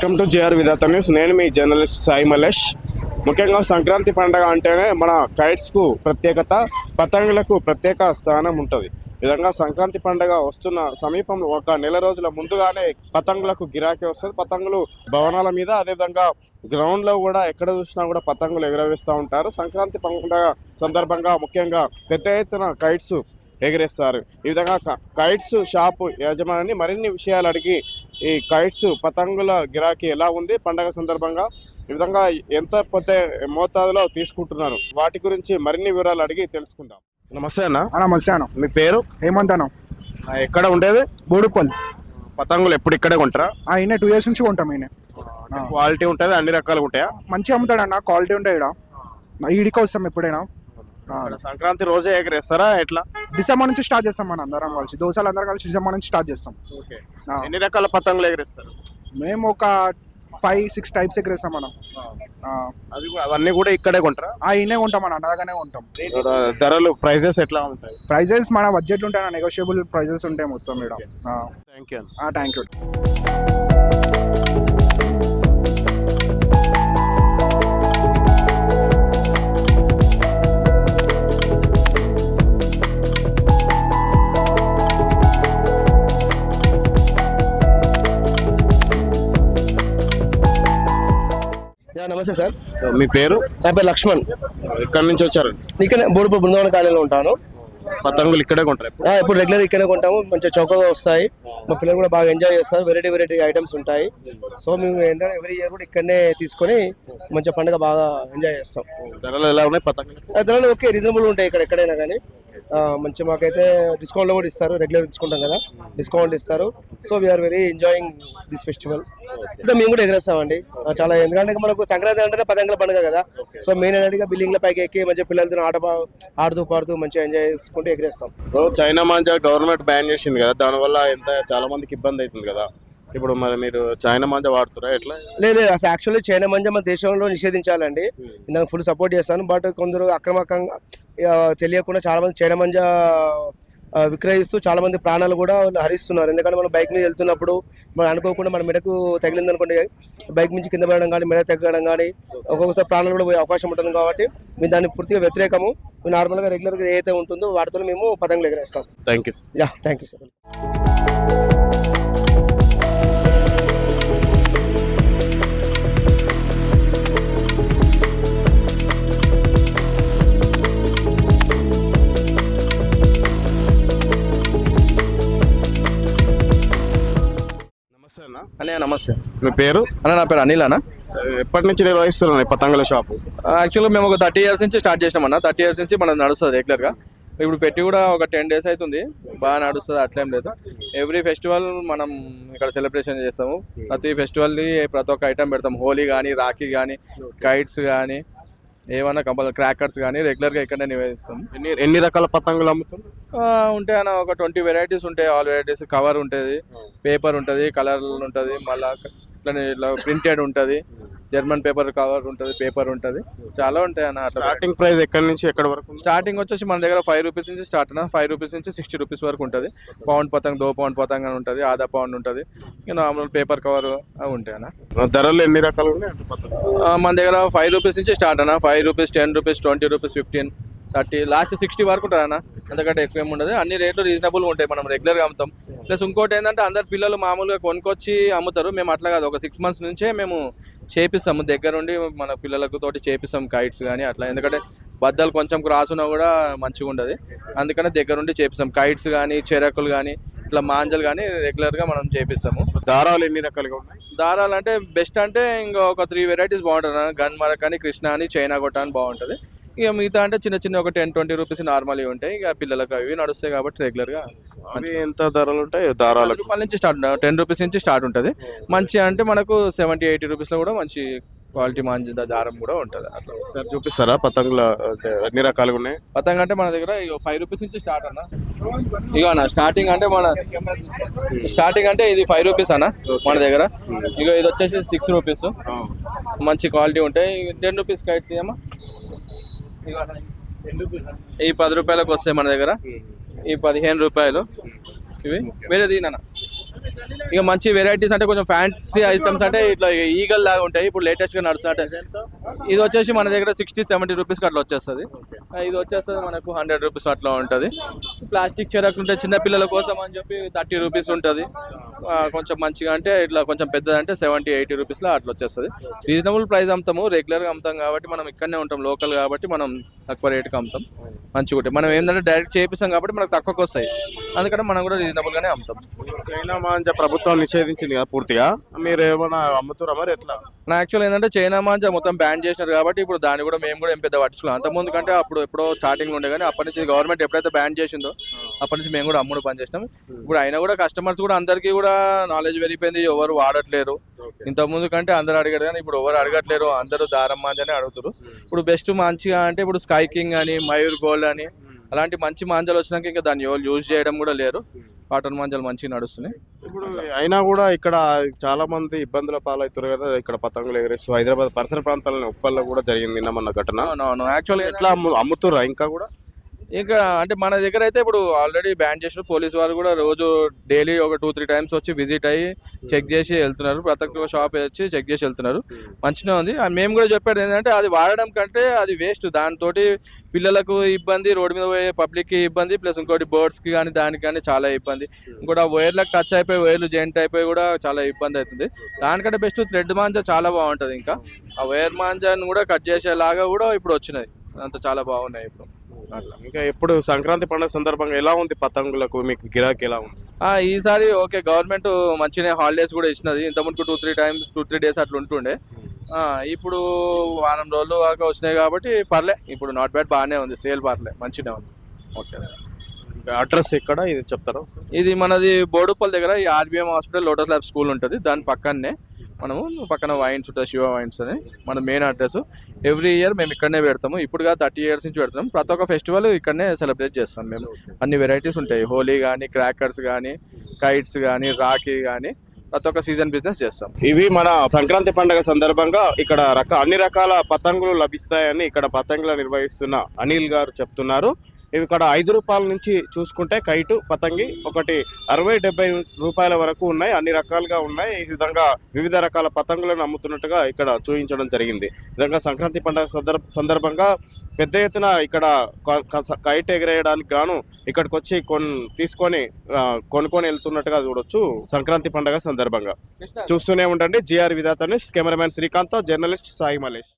Welcome to JR Vidhata news. నేను మీ journalist Sai Malesh. ముఖ్యంగా సంక్రాంతి పండగ అంటేనే మన కైట్స్కు ప్రత్యేకత పతంగులకు ప్రత్యేక స్థానం ఉంటుంది. విధంగా సంక్రాంతి పండగ వస్తున్న సమీపంలో ఒక నెల రోజుల ముందుగానే పతంగులకు గిరాకీ వస్తుంది. పతంగులు భవనాల మీద అదేవిధంగా గ్రౌండ్లో కూడా ఎక్కడ చూసినా కూడా పతంగులు ఎగురవేస్తూ ఉంటారు. సంక్రాంతి పండుగ సందర్భంగా ముఖ్యంగా పెద్ద ఎత్తున కైట్స్ ఎగరేస్తారు. ఈ విధంగా కైట్స్ షాపు యజమాని మరిన్ని విషయాలు అడిగి ఈ కైట్స్ పతంగుల గిరాకీ ఎలా ఉంది? పండగ సందర్భంగా ఈ విధంగా ఎంత పెద్ద మోతాదులో తీసుకుంటున్నారు? వాటి గురించి మరిన్ని వివరాలు అడిగి తెలుసుకుందాం. నమస్తే అన్న. అన్న. మధ్యాహ్నం మీ పేరు? హేమంత్ అన్న. ఎక్కడ ఉండేది? బోడుపల్లి. పతంగులు ఎప్పుడు ఇక్కడే కొంటారా? ఆ, ఈయన టూ ఇయర్స్ నుంచి కొంటాం ఈయన. క్వాలిటీ ఉంటుంది అన్ని రకాలు ఉంటాయా? మంచిగా అమ్ముతాడు అన్న క్వాలిటీ ఉంటాయి ఇక్కడ ఈడికి వస్తాం ఎప్పుడైనా. సంక్రాంతి రోజే ఎగరేస్తారా? ఎట్లా? డిసెంబర్ నుంచి స్టార్ట్ చేస్తాం మన అందరం కలిసి. దోశలు అందరం కలిసి డిసెంబర్ నుంచి స్టార్ట్ చేస్తాం. ఆ, ఎన్ని రకాల పతంగులు ఎగరేస్తారు? మేము ఒక ఫైవ్ సిక్స్ టైప్స్ ఎక్కరేస్తాం మనం. ఆ, అది కూడా- అవన్నీ కూడా ఇక్కడే కొంటారా? ఆ, ఈయనే కొంటాం మన అండగానే కొంటాం. ధరలు ప్రైజెస్ ఎట్లా ఉంటాయి? ప్రైజెస్ మన బడ్జెట్ ఉంటాయి నెగోషియబుల్ ప్రైజెస్ ఉంటాయి మొత్తం ఇక్కడ థ్యాంక్ యూ థ్యాంక్ యూ నమస్తే సార్. మీ పేరు? నా పేరు లక్ష్మణ్. ఎక్కడి నుంచి వచ్చారు? ఇక్కడ బోడుపూర్ బృందావన కాలనీలో ఉంటాను. పతంగులు ఇక్కడే కొంటారు ఇప్పుడు? రెగ్యులర్ ఇక్కడే కొంటాము. మంచిగా చౌకగా వస్తాయి. మా పిల్లలు కూడా బాగా ఎంజాయ్ చేస్తారు. వెరైటీ వెరైటీ ఐటమ్స్ ఉంటాయి. సో మేము ఏంటంటే ఎవ్రీ ఇయర్ కూడా ఇక్కడనే తీసుకొని మంచిగా పండుగ బాగా ఎంజాయ్ చేస్తాం. ధరలు ఎలా ఉన్నాయి పతంగులు ధరలు ఓకే రీజనబుల్ ఉంటాయి ఇక్కడ ఎక్కడైనా కానీ. మంచి మాకైతే డిస్కౌంట్లో కూడా ఇస్తారు. రెగ్యులర్ తీసుకుంటాం కదా. డిస్కౌంట్ ఇస్తారు. So we're very enjoying this festival ఇంకా మేము కూడా ఎగరేస్తామండి. చాలా ఎందుకంటే మనకు సంక్రాంతి అంటేనే పతంగుల పండుగ కదా. సో మెయిన్ అనేది బిల్డింగ్ల పైకి ఎక్కి మంచిగా పిల్లలతో ఆట ఆడుతూ పాడుతూ మంచిగా ఎంజాయ్ చేసుకుంటూ ఎగరేస్తాం. ఇప్పుడు చైనా మాంజా గవర్నమెంట్ బ్యాన్ చేసింది కదా. దానివల్ల ఎంత చాలా మందికి ఇబ్బంది అవుతుంది కదా. ఇప్పుడు మరి మీరు చైనా మాంజా వాడుతారా ఎట్లా? లేదు యాక్చువల్లీ చైనా మంజ మన దేశంలో నిషేధించాలండి. దానికి ఫుల్ సపోర్ట్ చేస్తాను. బట్ కొందరు అక్రమకంగా తెలియకుండా చాలా మంది చైనా మంజ విక్రయిస్తూ చాలా మంది ప్రాణాలు కూడా హరిస్తున్నారు. ఎందుకంటే మనం బైక్ మీద వెళ్తున్నప్పుడు మనం అనుకోకుండా మన మెడకు తగిలింది అనుకోండి బైక్ నుంచి కింద పడడం కానీ మెడ తగ్గడం కానీ ఒక్కొక్కసారి ప్రాణాలు కూడా పోయే అవకాశం ఉంటుంది కాబట్టి మేము దాన్ని పూర్తిగా వ్యతిరేకము. నార్మల్గా రెగ్యులర్గా ఏదైతే ఉంటుందో వాటితో మేము పతంగులు ఎగరేస్తాం. Thank you yeah thank you sir నమస్తే మీ పేరు? అన్న నా పేరు అనిల్ అన్న. ఎప్పటి నుంచి నిర్వహిస్తున్నాను పతంగుల షాపు యాక్చువల్గా మేము ఒక థర్టీ ఇయర్స్ నుంచి స్టార్ట్ చేసినాం అన్న. థర్టీ ఇయర్స్ నుంచి మనం నడుస్తుంది రెగ్యులర్గా ఇప్పుడు పెట్టి కూడా ఒక టెన్ డేస్ అవుతుంది బాగా నడుస్తుంది అట్లేం లేదు. ఎవ్రీ ఫెస్టివల్ మనం ఇక్కడ సెలబ్రేషన్ చేస్తాము. ప్రతి ఫెస్టివల్ని ప్రతి ఒక్క ఐటమ్ పెడతాం. హోలీ కానీ రాఖీ కానీ కైట్స్ కానీ ఏమన్నా కంపల్సరీ క్రాకర్స్ కానీ రెగ్యులర్గా ఇక్కడనే నివేదిస్తాం. ఎన్ని ఎన్ని రకాల పతంగులు అమ్ముతారు? ఆ, ఉంటాయి అన్న ఒక ట్వంటీ వెరైటీస్ ఉంటాయి ఆల్ వెరైటీస్ కవర్ ఉంటుంది పేపర్ ఉంటుంది కలర్ ఉంటుంది మళ్ళీ ఇట్లనే ఇట్లా ప్రింటెడ్ ఉంటుంది. జర్మన్ పేపర్ కవర్ ఉంటుంది పేపర్ ఉంటుంది. చాలా ఉంటాయి అన్న స్టార్టింగ్ ప్రైస్ ఎక్కడి నుంచి ఎక్కడి వరకు? స్టార్టింగ్ వచ్చేసి మన దగ్గర ఫైవ్ రూపీస్ నుంచి స్టార్ట్ అన్న. ఫైవ్ రూపీస్ నుంచి సిక్స్టీ రూపీస్ వరకు ఉంటుంది. పౌండ్ పతంగ్ దో పౌండ్ పతంగ్ అని ఉంటుంది ఆదా పౌండ్ ఉంటుంది. ఇక నార్మల్ పేపర్ కవర్ అవి ఉంటాయి అన్న. ధరలు ఎన్ని రకాలు ఉన్నాయి? మన దగ్గర ఫైవ్ రూపీస్ నుంచి స్టార్ట్ అన్న. Five rupees ten rupees twenty rupees fifteen thirty last sixty వరకు ఉంటుంది అన్న. ఎందుకంటే ఎక్కువ ఏమి ఉండదు. అన్ని రేట్లు రీజనబుల్గా ఉంటాయి మనం రెగ్యులర్గా అమ్ముతాం. ప్లస్ ఇంకోటి ఏంటంటే అందరు పిల్లలు మామూలుగా కొనుక్కొచ్చి అమ్ముతారు. మేము అట్లా కాదు. ఒక సిక్స్ మంత్స్ నుంచే మేము చేపిస్తాము. దగ్గర నుండి మన పిల్లలకు తోటి చేపిస్తాం కైట్స్ కానీ అట్లా. ఎందుకంటే బద్దలు కొంచెం క్రాస్ ఉన్నా కూడా మంచిగా ఉండదు అందుకనే దగ్గర నుండి చేపిస్తాం. కైట్స్ కానీ చెరకులు కానీ ఇట్లా మాంజలు కానీ రెగ్యులర్గా మనం చేపిస్తాము. దారాలు ఎన్ని రకాలుగా ఉన్నాయి? దారాలు అంటే బెస్ట్ అంటే ఇంకా ఒక త్రీ వెరైటీస్ బాగుంటుంది. గన్ మరక్ అని కృష్ణ అని చైనా కొట్ట అని బాగుంటుంది. ఇక మిగతా అంటే చిన్న చిన్న ఒక టెన్ ట్వంటీ రూపీస్ నార్మల్ ఉంటాయి. ఇక పిల్లలకు అవి నడుస్తాయి కాబట్టి రెగ్యులర్గా అవి ఎంత ధరలు ఉంటాయి? దారాలకు. రూపాయల నుంచి స్టార్ట్ టెన్ రూపీస్ నుంచి స్టార్ట్ ఉంటుంది. మంచి అంటే మనకు సెవెంటీ ఎయిటీ రూపీస్లో కూడా మంచి క్వాలిటీ మంచి దారం కూడా ఉంటుంది. అట్లా. సార్ చూపిస్తారా? పతంగుల అంటే ఎన్ని రకాలుగా ఉన్నాయి. పతంగ అంటే మన దగ్గర ఫైవ్ రూపీస్ నుంచి స్టార్ట్ అన్న. ఇక అన్న స్టార్టింగ్ అంటే మన స్టార్టింగ్ అంటే ఇది ఫైవ్ రూపీస్ అన్న మన దగ్గర. ఇక ఇది వచ్చేసి సిక్స్ రూపీస్. మంచి క్వాలిటీ ఉంటాయి. టెన్ రూపీస్ కైట్స్ ఏమో ఈ పది రూపాయలకు వస్తాయి మన దగ్గర. ఈ పదిహేను రూపాయలు. ఇవి? వేరే దీనన్న ఇక మంచి వెరైటీస్ అంటే కొంచెం ఫ్యాన్సీ ఐటమ్స్ అంటే ఇట్లా ఈగల్ లాగా ఉంటాయి. ఇప్పుడు లేటెస్ట్గా నడుస్తుంటే ఇది వచ్చేసి మన దగ్గర సిక్స్టీ సెవెంటీ రూపీస్ అట్లా వచ్చేస్తుంది. ఇది వచ్చేస్తుంది మనకు హండ్రెడ్ రూపీస్ అట్లా ఉంటుంది. ప్లాస్టిక్ చెరకు ఉంటే చిన్న పిల్లల కోసం అని చెప్పి థర్టీ రూపీస్ ఉంటుంది. కొంచెం మంచిగా అంటే ఇట్లా కొంచెం పెద్దది అంటే సెవెంటీ ఎయిటీ రూపీస్లో అట్లా వచ్చేస్తుంది. రీజనబుల్ ప్రైస్ అమ్ముతాము రెగ్యులర్గా అమ్ముతాం కాబట్టి మనం ఇక్కడనే ఉంటాం లోకల్ కాబట్టి మనం తక్కువ రేటుకి అమ్ముతాం. మంచిగా ఉంటాయి. మనం ఏంటంటే డైరెక్ట్ చేపిస్తాం కాబట్టి మనకు తక్కువకి వస్తాయి అందుకని మనం కూడా రీజనబుల్గానే అమ్ముతాం. చైనా మాంజా ప్రభుత్వం నిషేధించింది కదా పూర్తిగా? మీరు ఏమైనా అమ్ముతారా మరి ఎట్లా? నా యాక్చువల్ ఏంటంటే చైనా మాంజా మొత్తం బ్యాన్ చేసినారు కాబట్టి ఇప్పుడు దాన్ని కూడా మేము కూడా ఏం పెద్ద పట్టించుకోవాలి అంత ముందు కంటే అప్పుడు ఎప్పుడో స్టార్టింగ్ ఉండే కానీ అప్పటి నుంచి గవర్నమెంట్ ఎప్పుడైతే బ్యాన్ చేసిందో అప్పటి నుంచి మేము కూడా అమ్ముడు పని చేసినాం. ఇప్పుడు అయినా కూడా కస్టమర్స్ కూడా అందరికీ కూడా నాలెడ్జ్ పెరిగిపోయింది. ఎవరు వాడట్లేరు. ఇంత ముందు కంటే అందరు అడిగారు కానీ ఇప్పుడు ఎవరు అడగట్లేరు. అందరూ దారం మాంజానే అడుగుతారు ఇప్పుడు బెస్ట్ మంచిగా అంటే ఇప్పుడు స్కై కింగ్ అని మయూర్ గోల్డ్ అని అలాంటి మంచి మాంజాలు వచ్చినాక ఇంకా దాన్ని ఎవరు యూజ్ చేయడం కూడా లేరు. కాటన్ మాంజాలు మంచిగా నడుస్తున్నాయి. ఇప్పుడు అయినా కూడా ఇక్కడ చాలా మంది ఇబ్బందుల పాలవుతారు కదా ఇక్కడ పతంగులు ఎగరేస్తూ హైదరాబాద్ పరిసర ప్రాంతాలను ఉప్పల్లో కూడా జరిగింది నిన్న ఘటన. ఎట్లా అమ్ము అమ్ముతుర్రా ఇంకా కూడా? ఇంకా అంటే మన దగ్గర అయితే ఇప్పుడు ఆల్రెడీ బ్యాన్ చేసిన పోలీస్ వాళ్ళు కూడా రోజు డైలీ ఒక టూ త్రీ టైమ్స్ వచ్చి విజిట్ అయ్యి చెక్ చేసి వెళ్తున్నారు. ప్రతి ఒక్క షాప్ వచ్చి చెక్ చేసి వెళ్తున్నారు. మంచిగా ఉంది. మేము కూడా చెప్పేది ఏంటంటే అది వాడడం కంటే అది వేస్ట్ దాంతో పిల్లలకు ఇబ్బంది రోడ్డు మీద పోయే పబ్లిక్కి ఇబ్బంది ప్లస్ ఇంకోటి బర్డ్స్కి కానీ దానికి కానీ చాలా ఇబ్బంది. ఇంకోటి ఆ వైర్లకు టచ్ అయిపోయి వైర్లు జెంట్ అయిపోయి కూడా చాలా ఇబ్బంది అవుతుంది. దానికంటే బెస్ట్ థ్రెడ్ మాంజా చాలా బాగుంటుంది ఇంకా. ఆ వైర్ మాంజాని కూడా కట్ చేసేలాగా కూడా ఇప్పుడు వచ్చినాయి. అంత చాలా బాగున్నాయి ఇప్పుడు. అట్లా. ఇంకా ఎప్పుడు సంక్రాంతి పండుగ సందర్భంగా ఎలా ఉంది పతంగులకు? మీకు గిరాకీ ఎలా ఉంది? ఆ, ఈసారి ఓకే గవర్నమెంట్ మంచిగా హాలిడేస్ కూడా ఇచ్చినది. ఇంత ముందు two three times two three days అట్లా ఉంటుండే. ఆ, ఇప్పుడు వారం రోజులు దాకా వచ్చినాయి కాబట్టి పర్లే. ఇప్పుడు నాట్ బ్యాడ్ బాగానే ఉంది. సేల్ పర్లే. మంచిగా ఉంది. ఓకే. ఇంకా అడ్రస్ ఎక్కడ? ఇది చెప్తారా? ఇది మనది బోడుపల్ దగ్గర ఈ RBM hospital lotus lab school ఉంటుంది. దాని పక్కనే మనము పక్కన వైన్స్ ఉంటుంది శివ వైన్స్ అని మన మెయిన్ అడ్రస్ ఎవ్రీ ఇయర్ మేము ఇక్కడనే పెడతాము. ఇప్పుడు థర్టీ ఇయర్స్ నుంచి పెడతాం ప్రతి ఒక్క ఫెస్టివల్ ఇక్కడనే సెలబ్రేట్ చేస్తాం మేము. అన్ని వెరైటీస్ ఉంటాయి. హోలీ కానీ క్రాకర్స్ కానీ కైట్స్ కానీ రాఖీ కానీ ప్రతి ఒక్క సీజన్ బిజినెస్ చేస్తాం. ఇవి మన సంక్రాంతి పండుగ సందర్భంగా ఇక్కడ రక అన్ని రకాల పతంగులు లభిస్తాయని ఇక్కడ పతంగులు నిర్వహిస్తున్న అనిల్ గారు చెప్తున్నారు. ఇవి ఇక్కడ ఐదు రూపాయల నుంచి చూసుకుంటే కైటు పతంగి ఒకటి అరవై డెబ్బై రూపాయల వరకు ఉన్నాయి. అన్ని రకాలుగా ఉన్నాయి. ఈ విధంగా వివిధ రకాల పతంగులను అమ్ముతున్నట్టుగా ఇక్కడ చూపించడం జరిగింది. విధంగా సంక్రాంతి పండుగ సందర్భ సందర్భంగా పెద్ద ఎత్తున ఇక్కడ కైట్ ఎగరేయడానికి గాను ఇక్కడికి వచ్చి కొన్ తీసుకొని కొనుక్కొని వెళ్తున్నట్టుగా చూడొచ్చు సంక్రాంతి పండుగ సందర్భంగా. చూస్తూనే ఉండండి. GR Vidhata news cameraman Srikanth journalist Sai Malesh